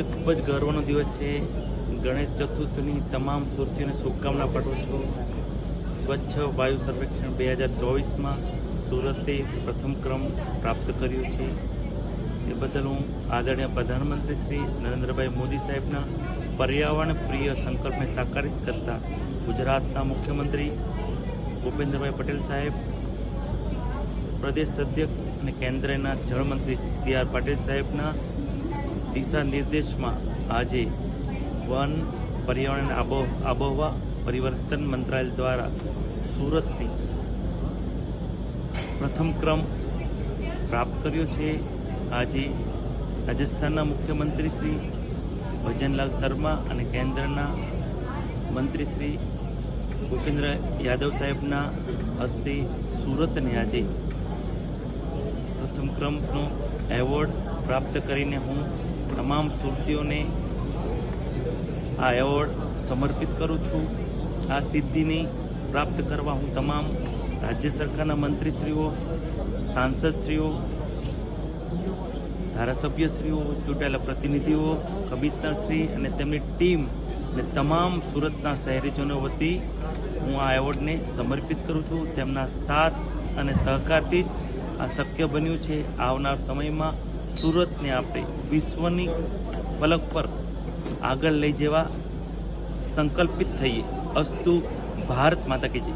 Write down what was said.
આજે ખૂબ જ ગર્વનો દિવસ છે. ગણેશ ચતુર્થની તમામ સુરતીઓને શુભકામના પાઠવું છું. સ્વચ્છ વાયુ સર્વેક્ષણ બે હજાર ચોવીસમાં સુરતે પ્રથમ ક્રમ પ્રાપ્ત કર્યો છે. તે બદલ હું આદરણીય પ્રધાનમંત્રી શ્રી નરેન્દ્રભાઈ મોદી સાહેબના પર્યાવરણ પ્રિય સંકલ્પને સાકારિત કરતા ગુજરાતના મુખ્યમંત્રી ભૂપેન્દ્રભાઈ પટેલ સાહેબ, પ્રદેશ અધ્યક્ષ અને કેન્દ્રના જળમંત્રી સી આર પાટીલ સાહેબના દિશા નિર્દેશમાં આજે વન પર્યાવરણ આબો આબોહવા પરિવર્તન મંત્રાલય દ્વારા સુરતની પ્રથમ ક્રમ પ્રાપ્ત કર્યો છે. આજે રાજસ્થાનના મુખ્યમંત્રી શ્રી ભજનલાલ શર્મા અને કેન્દ્રના મંત્રી શ્રી ભૂપેન્દ્ર યાદવ સાહેબના હસ્તે સુરતને આજે પ્રથમ ક્રમનો એવોર્ડ પ્રાપ્ત કરીને હું તમામ સુરતીઓને આ એવોર્ડ સમર્પિત કરું છું. આ સિદ્ધિને પ્રાપ્ત કરવા હું તમામ રાજ્ય સરકારના મંત્રીશ્રીઓ, સાંસદશ્રીઓ, ધારાસભ્યશ્રીઓ, ચૂંટાયેલા પ્રતિનિધિઓ, કમિશનરશ્રી અને તેમની ટીમ અને તમામ સુરતના શહેરીજનો વતી હું આ એવોર્ડને સમર્પિત કરું છું. તેમના સાથ અને સહકારથી જ આ શક્ય બન્યું છે. આવનાર સમયમાં સુરતને આપણે વિશ્વની પલક પર આગળ લઈ જવા સંકલ્પિત થઈએ. અસ્તુ ભારત માતા કે જય.